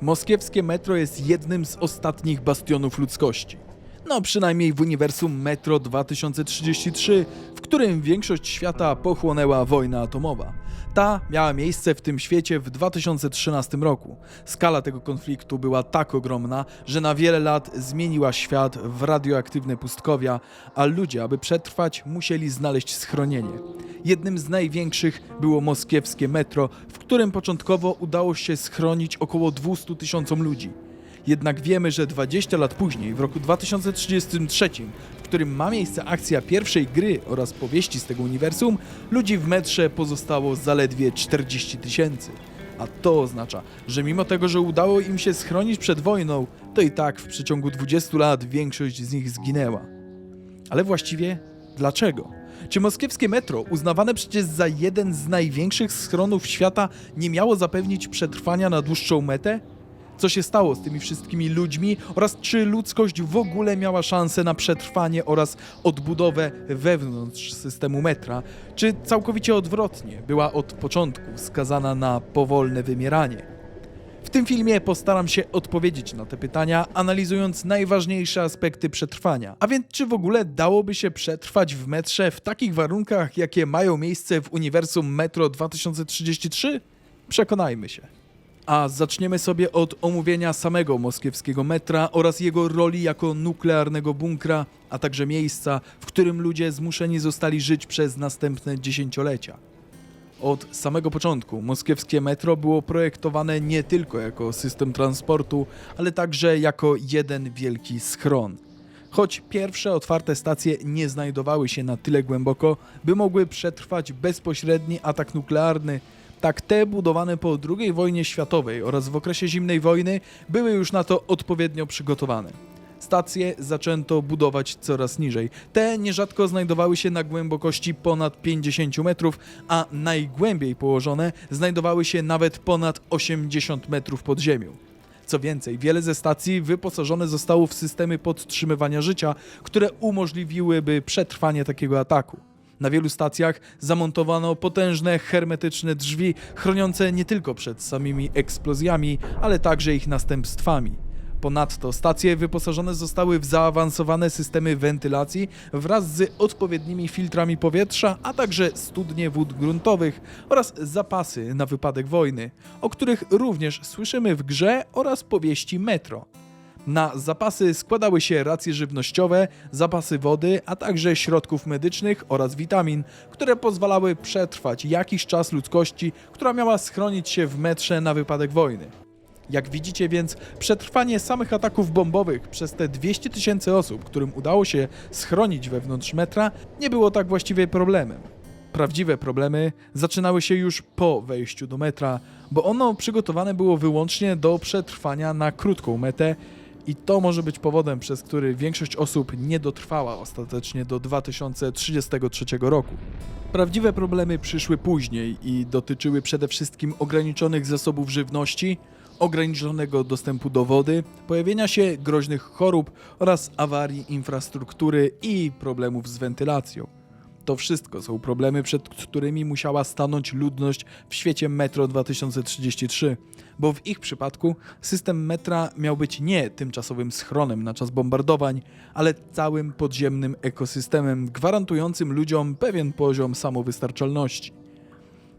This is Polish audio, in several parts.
Moskiewskie metro jest jednym z ostatnich bastionów ludzkości. No przynajmniej w uniwersum Metro 2033, w którym większość świata pochłonęła wojna atomowa. Ta miała miejsce w tym świecie w 2013 roku. Skala tego konfliktu była tak ogromna, że na wiele lat zmieniła świat w radioaktywne pustkowia, a ludzie, aby przetrwać, musieli znaleźć schronienie. Jednym z największych było moskiewskie metro, w którym początkowo udało się schronić około 200 tysiącom ludzi. Jednak wiemy, że 20 lat później, w roku 2033, w którym ma miejsce akcja pierwszej gry oraz powieści z tego uniwersum, ludzi w metrze pozostało zaledwie 40 tysięcy. A to oznacza, że mimo tego, że udało im się schronić przed wojną, to i tak w przeciągu 20 lat większość z nich zginęła. Ale właściwie dlaczego? Czy moskiewskie metro, uznawane przecież za jeden z największych schronów świata, nie miało zapewnić przetrwania na dłuższą metę? Co się stało z tymi wszystkimi ludźmi oraz czy ludzkość w ogóle miała szansę na przetrwanie oraz odbudowę wewnątrz systemu metra, czy całkowicie odwrotnie, była od początku skazana na powolne wymieranie? W tym filmie postaram się odpowiedzieć na te pytania, analizując najważniejsze aspekty przetrwania. A więc, czy w ogóle dałoby się przetrwać w metrze w takich warunkach, jakie mają miejsce w uniwersum Metro 2033? Przekonajmy się. A zaczniemy sobie od omówienia samego moskiewskiego metra oraz jego roli jako nuklearnego bunkra, a także miejsca, w którym ludzie zmuszeni zostali żyć przez następne dziesięciolecia. Od samego początku moskiewskie metro było projektowane nie tylko jako system transportu, ale także jako jeden wielki schron. Choć pierwsze otwarte stacje nie znajdowały się na tyle głęboko, by mogły przetrwać bezpośredni atak nuklearny, tak te budowane po II wojnie światowej oraz w okresie zimnej wojny były już na to odpowiednio przygotowane. Stacje zaczęto budować coraz niżej. Te nierzadko znajdowały się na głębokości ponad 50 metrów, a najgłębiej położone znajdowały się nawet ponad 80 metrów pod ziemią. Co więcej, wiele ze stacji wyposażone zostało w systemy podtrzymywania życia, które umożliwiłyby przetrwanie takiego ataku. Na wielu stacjach zamontowano potężne hermetyczne drzwi, chroniące nie tylko przed samymi eksplozjami, ale także ich następstwami. Ponadto stacje wyposażone zostały w zaawansowane systemy wentylacji wraz z odpowiednimi filtrami powietrza, a także studnie wód gruntowych oraz zapasy na wypadek wojny, o których również słyszymy w grze oraz powieści Metro. Na zapasy składały się racje żywnościowe, zapasy wody, a także środków medycznych oraz witamin, które pozwalały przetrwać jakiś czas ludzkości, która miała schronić się w metrze na wypadek wojny. Jak widzicie więc, przetrwanie samych ataków bombowych przez te 200 tysięcy osób, którym udało się schronić wewnątrz metra, nie było tak właściwie problemem. Prawdziwe problemy zaczynały się już po wejściu do metra, bo ono przygotowane było wyłącznie do przetrwania na krótką metę i to może być powodem, przez który większość osób nie dotrwała ostatecznie do 2033 roku. Prawdziwe problemy przyszły później i dotyczyły przede wszystkim ograniczonych zasobów żywności, ograniczonego dostępu do wody, pojawienia się groźnych chorób oraz awarii infrastruktury i problemów z wentylacją. To wszystko są problemy, przed którymi musiała stanąć ludność w świecie Metro 2033, bo w ich przypadku system metra miał być nie tymczasowym schronem na czas bombardowań, ale całym podziemnym ekosystemem gwarantującym ludziom pewien poziom samowystarczalności.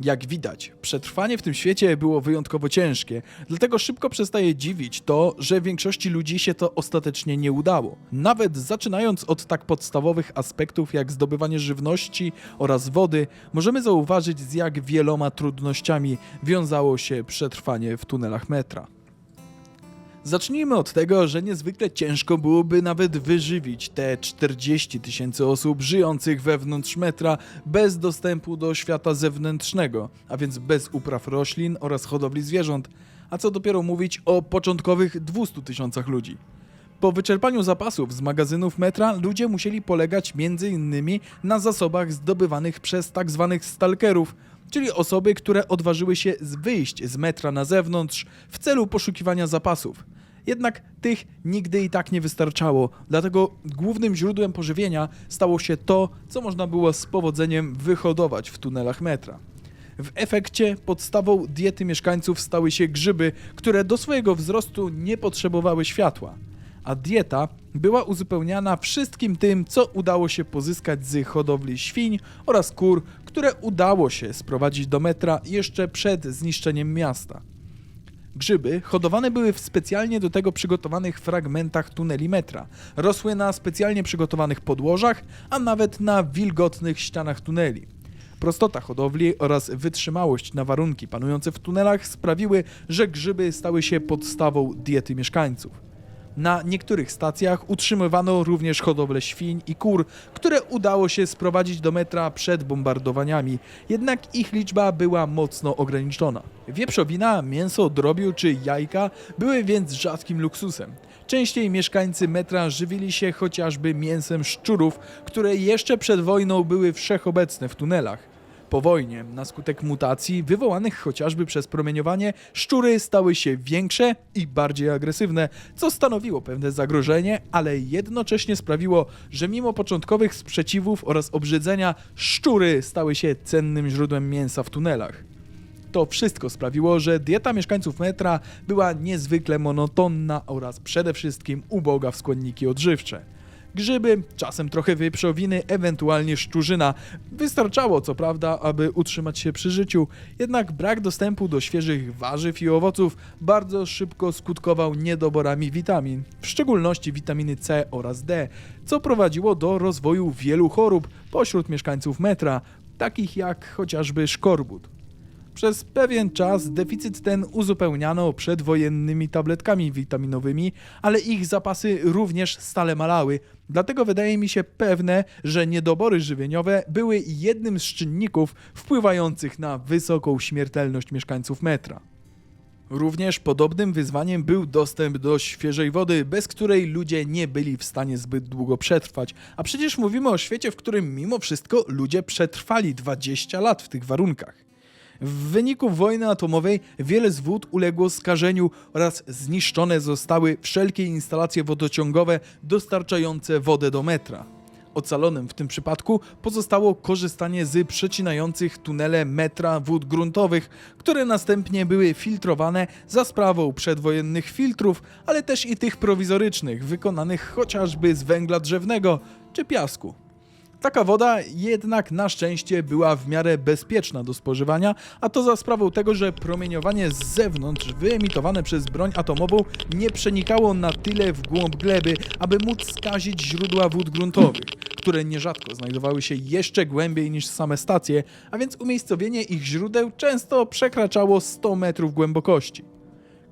Jak widać, przetrwanie w tym świecie było wyjątkowo ciężkie, dlatego szybko przestaje dziwić to, że większości ludzi się to ostatecznie nie udało. Nawet zaczynając od tak podstawowych aspektów jak zdobywanie żywności oraz wody, możemy zauważyć z jak wieloma trudnościami wiązało się przetrwanie w tunelach metra. Zacznijmy od tego, że niezwykle ciężko byłoby nawet wyżywić te 40 tysięcy osób żyjących wewnątrz metra bez dostępu do świata zewnętrznego, a więc bez upraw roślin oraz hodowli zwierząt, a co dopiero mówić o początkowych 200 tysiącach ludzi. Po wyczerpaniu zapasów z magazynów metra ludzie musieli polegać m.in. na zasobach zdobywanych przez tzw. stalkerów, czyli osoby, które odważyły się wyjść z metra na zewnątrz w celu poszukiwania zapasów. Jednak tych nigdy i tak nie wystarczało, dlatego głównym źródłem pożywienia stało się to, co można było z powodzeniem wyhodować w tunelach metra. W efekcie podstawą diety mieszkańców stały się grzyby, które do swojego wzrostu nie potrzebowały światła. A dieta była uzupełniana wszystkim tym, co udało się pozyskać z hodowli świń oraz kur, które udało się sprowadzić do metra jeszcze przed zniszczeniem miasta. Grzyby hodowane były w specjalnie do tego przygotowanych fragmentach tuneli metra. Rosły na specjalnie przygotowanych podłożach, a nawet na wilgotnych ścianach tuneli. Prostota hodowli oraz wytrzymałość na warunki panujące w tunelach sprawiły, że grzyby stały się podstawą diety mieszkańców. Na niektórych stacjach utrzymywano również hodowlę świń i kur, które udało się sprowadzić do metra przed bombardowaniami, jednak ich liczba była mocno ograniczona. Wieprzowina, mięso, drobiu czy jajka były więc rzadkim luksusem. Częściej mieszkańcy metra żywili się chociażby mięsem szczurów, które jeszcze przed wojną były wszechobecne w tunelach. Po wojnie, na skutek mutacji wywołanych chociażby przez promieniowanie, szczury stały się większe i bardziej agresywne, co stanowiło pewne zagrożenie, ale jednocześnie sprawiło, że mimo początkowych sprzeciwów oraz obrzydzenia, szczury stały się cennym źródłem mięsa w tunelach. To wszystko sprawiło, że dieta mieszkańców metra była niezwykle monotonna oraz przede wszystkim uboga w składniki odżywcze. Grzyby, czasem trochę wieprzowiny, ewentualnie szczurzyna. Wystarczało co prawda, aby utrzymać się przy życiu, jednak brak dostępu do świeżych warzyw i owoców bardzo szybko skutkował niedoborami witamin, w szczególności witaminy C oraz D, co prowadziło do rozwoju wielu chorób pośród mieszkańców metra, takich jak chociażby szkorbut. Przez pewien czas deficyt ten uzupełniano przedwojennymi tabletkami witaminowymi, ale ich zapasy również stale malały. Dlatego wydaje mi się pewne, że niedobory żywieniowe były jednym z czynników wpływających na wysoką śmiertelność mieszkańców metra. Również podobnym wyzwaniem był dostęp do świeżej wody, bez której ludzie nie byli w stanie zbyt długo przetrwać. A przecież mówimy o świecie, w którym mimo wszystko ludzie przetrwali 20 lat w tych warunkach. W wyniku wojny atomowej wiele z wód uległo skażeniu oraz zniszczone zostały wszelkie instalacje wodociągowe dostarczające wodę do metra. Ocalonym w tym przypadku pozostało korzystanie z przecinających tunele metra wód gruntowych, które następnie były filtrowane za sprawą przedwojennych filtrów, ale też i tych prowizorycznych, wykonanych chociażby z węgla drzewnego czy piasku. Taka woda jednak na szczęście była w miarę bezpieczna do spożywania, a to za sprawą tego, że promieniowanie z zewnątrz wyemitowane przez broń atomową nie przenikało na tyle w głąb gleby, aby móc skazić źródła wód gruntowych, które nierzadko znajdowały się jeszcze głębiej niż same stacje, a więc umiejscowienie ich źródeł często przekraczało 100 metrów głębokości.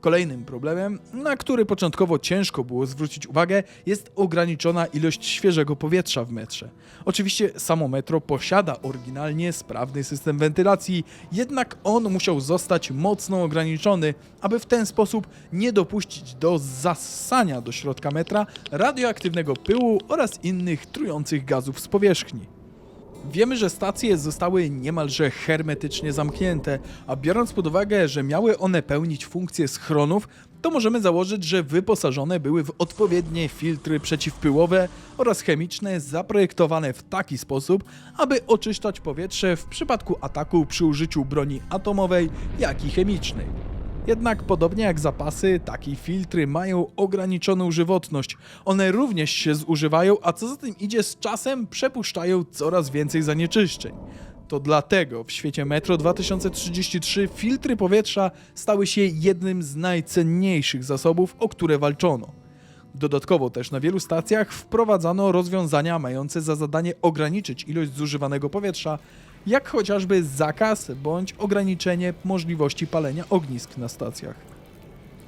Kolejnym problemem, na który początkowo ciężko było zwrócić uwagę, jest ograniczona ilość świeżego powietrza w metrze. Oczywiście samo metro posiada oryginalnie sprawny system wentylacji, jednak on musiał zostać mocno ograniczony, aby w ten sposób nie dopuścić do zassania do środka metra radioaktywnego pyłu oraz innych trujących gazów z powierzchni. Wiemy, że stacje zostały niemalże hermetycznie zamknięte, a biorąc pod uwagę, że miały one pełnić funkcję schronów, to możemy założyć, że wyposażone były w odpowiednie filtry przeciwpyłowe oraz chemiczne zaprojektowane w taki sposób, aby oczyszczać powietrze w przypadku ataku przy użyciu broni atomowej, jak i chemicznej. Jednak podobnie jak zapasy, takie filtry mają ograniczoną żywotność. One również się zużywają, a co za tym idzie z czasem przepuszczają coraz więcej zanieczyszczeń. To dlatego w świecie Metro 2033 filtry powietrza stały się jednym z najcenniejszych zasobów, o które walczono. Dodatkowo też na wielu stacjach wprowadzano rozwiązania mające za zadanie ograniczyć ilość zużywanego powietrza, jak chociażby zakaz bądź ograniczenie możliwości palenia ognisk na stacjach.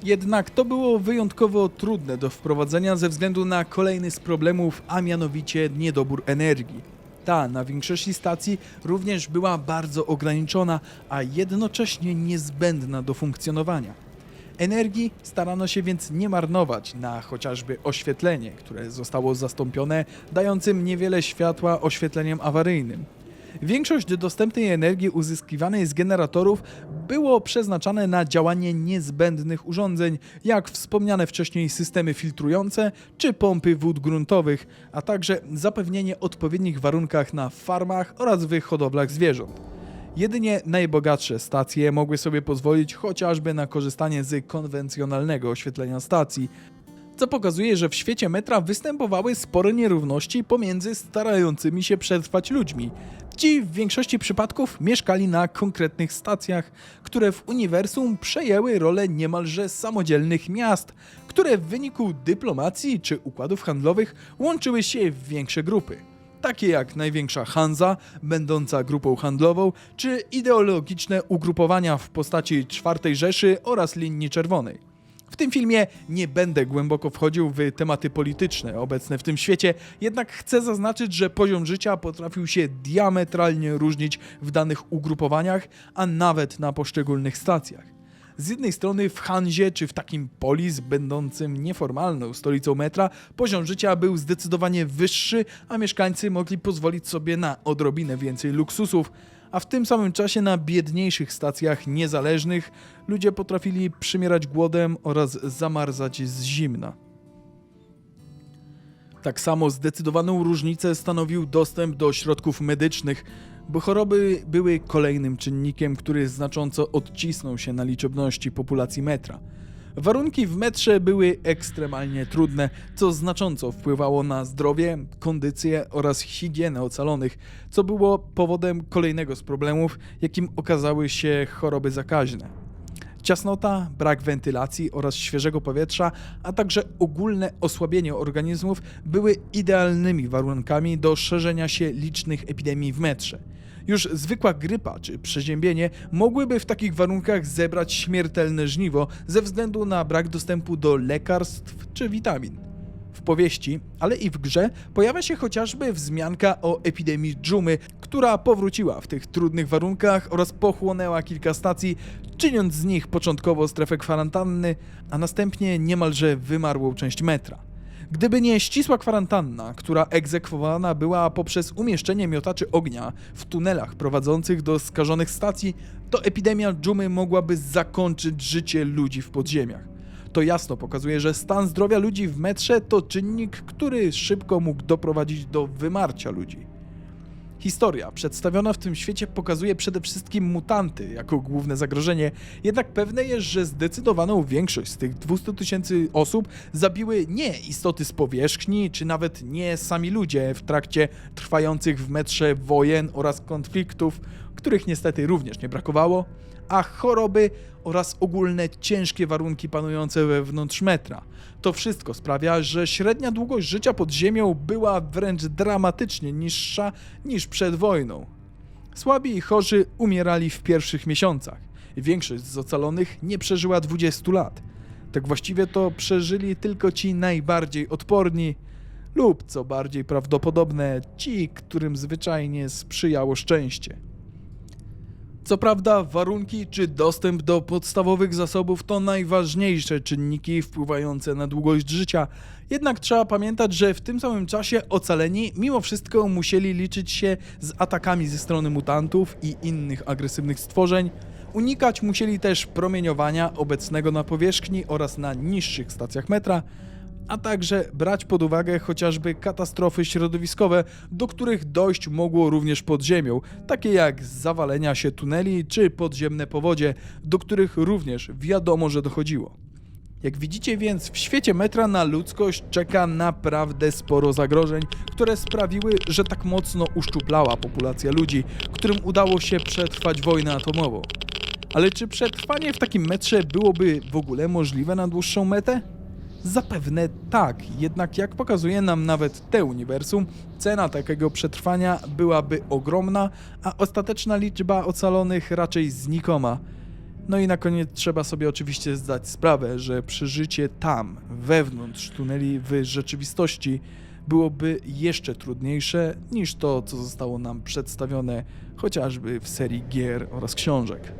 Jednak to było wyjątkowo trudne do wprowadzenia ze względu na kolejny z problemów, a mianowicie niedobór energii. Ta na większości stacji również była bardzo ograniczona, a jednocześnie niezbędna do funkcjonowania. Energii starano się więc nie marnować na chociażby oświetlenie, które zostało zastąpione dającym niewiele światła oświetleniem awaryjnym. Większość dostępnej energii uzyskiwanej z generatorów było przeznaczane na działanie niezbędnych urządzeń, jak wspomniane wcześniej systemy filtrujące czy pompy wód gruntowych, a także zapewnienie odpowiednich warunkach na farmach oraz w hodowlach zwierząt. Jedynie najbogatsze stacje mogły sobie pozwolić chociażby na korzystanie z konwencjonalnego oświetlenia stacji, co pokazuje, że w świecie metra występowały spore nierówności pomiędzy starającymi się przetrwać ludźmi. Ci w większości przypadków mieszkali na konkretnych stacjach, które w uniwersum przejęły rolę niemalże samodzielnych miast, które w wyniku dyplomacji czy układów handlowych łączyły się w większe grupy. Takie jak największa Hanza, będąca grupą handlową, czy ideologiczne ugrupowania w postaci czwartej Rzeszy oraz linii czerwonej. W tym filmie nie będę głęboko wchodził w tematy polityczne obecne w tym świecie, jednak chcę zaznaczyć, że poziom życia potrafił się diametralnie różnić w danych ugrupowaniach, a nawet na poszczególnych stacjach. Z jednej strony w Hanzie czy w takim polis będącym nieformalną stolicą metra poziom życia był zdecydowanie wyższy, a mieszkańcy mogli pozwolić sobie na odrobinę więcej luksusów, a w tym samym czasie na biedniejszych stacjach niezależnych ludzie potrafili przymierać głodem oraz zamarzać z zimna. Tak samo zdecydowaną różnicę stanowił dostęp do środków medycznych, bo choroby były kolejnym czynnikiem, który znacząco odcisnął się na liczebności populacji metra. Warunki w metrze były ekstremalnie trudne, co znacząco wpływało na zdrowie, kondycję oraz higienę ocalonych, co było powodem kolejnego z problemów, jakim okazały się choroby zakaźne. Ciasnota, brak wentylacji oraz świeżego powietrza, a także ogólne osłabienie organizmów były idealnymi warunkami do szerzenia się licznych epidemii w metrze. Już zwykła grypa czy przeziębienie mogłyby w takich warunkach zebrać śmiertelne żniwo ze względu na brak dostępu do lekarstw czy witamin. W powieści, ale i w grze pojawia się chociażby wzmianka o epidemii dżumy, która powróciła w tych trudnych warunkach oraz pochłonęła kilka stacji, czyniąc z nich początkowo strefę kwarantanny, a następnie niemalże wymarłą część metra. Gdyby nie ścisła kwarantanna, która egzekwowana była poprzez umieszczenie miotaczy ognia w tunelach prowadzących do skażonych stacji, to epidemia dżumy mogłaby zakończyć życie ludzi w podziemiach. To jasno pokazuje, że stan zdrowia ludzi w metrze to czynnik, który szybko mógł doprowadzić do wymarcia ludzi. Historia przedstawiona w tym świecie pokazuje przede wszystkim mutanty jako główne zagrożenie, jednak pewne jest, że zdecydowaną większość z tych 200 tysięcy osób zabiły nie istoty z powierzchni, czy nawet nie sami ludzie w trakcie trwających w metrze wojen oraz konfliktów, których niestety również nie brakowało, a choroby oraz ogólne ciężkie warunki panujące wewnątrz metra. To wszystko sprawia, że średnia długość życia pod ziemią była wręcz dramatycznie niższa niż przed wojną. Słabi i chorzy umierali w pierwszych miesiącach. Większość z ocalonych nie przeżyła 20 lat. Tak właściwie to przeżyli tylko ci najbardziej odporni, lub co bardziej prawdopodobne, ci, którym zwyczajnie sprzyjało szczęście. Co prawda, warunki czy dostęp do podstawowych zasobów to najważniejsze czynniki wpływające na długość życia, jednak trzeba pamiętać, że w tym samym czasie ocaleni mimo wszystko musieli liczyć się z atakami ze strony mutantów i innych agresywnych stworzeń. Unikać musieli też promieniowania obecnego na powierzchni oraz na niższych stacjach metra, a także brać pod uwagę chociażby katastrofy środowiskowe, do których dojść mogło również pod ziemią, takie jak zawalenia się tuneli czy podziemne powodzie, do których również wiadomo, że dochodziło. Jak widzicie więc, w świecie metra na ludzkość czeka naprawdę sporo zagrożeń, które sprawiły, że tak mocno uszczuplała populacja ludzi, którym udało się przetrwać wojnę atomową. Ale czy przetrwanie w takim metrze byłoby w ogóle możliwe na dłuższą metę? Zapewne tak, jednak jak pokazuje nam nawet te uniwersum, cena takiego przetrwania byłaby ogromna, a ostateczna liczba ocalonych raczej znikoma. No i na koniec trzeba sobie oczywiście zdać sprawę, że przeżycie tam, wewnątrz tuneli w rzeczywistości byłoby jeszcze trudniejsze niż to, co zostało nam przedstawione chociażby w serii gier oraz książek.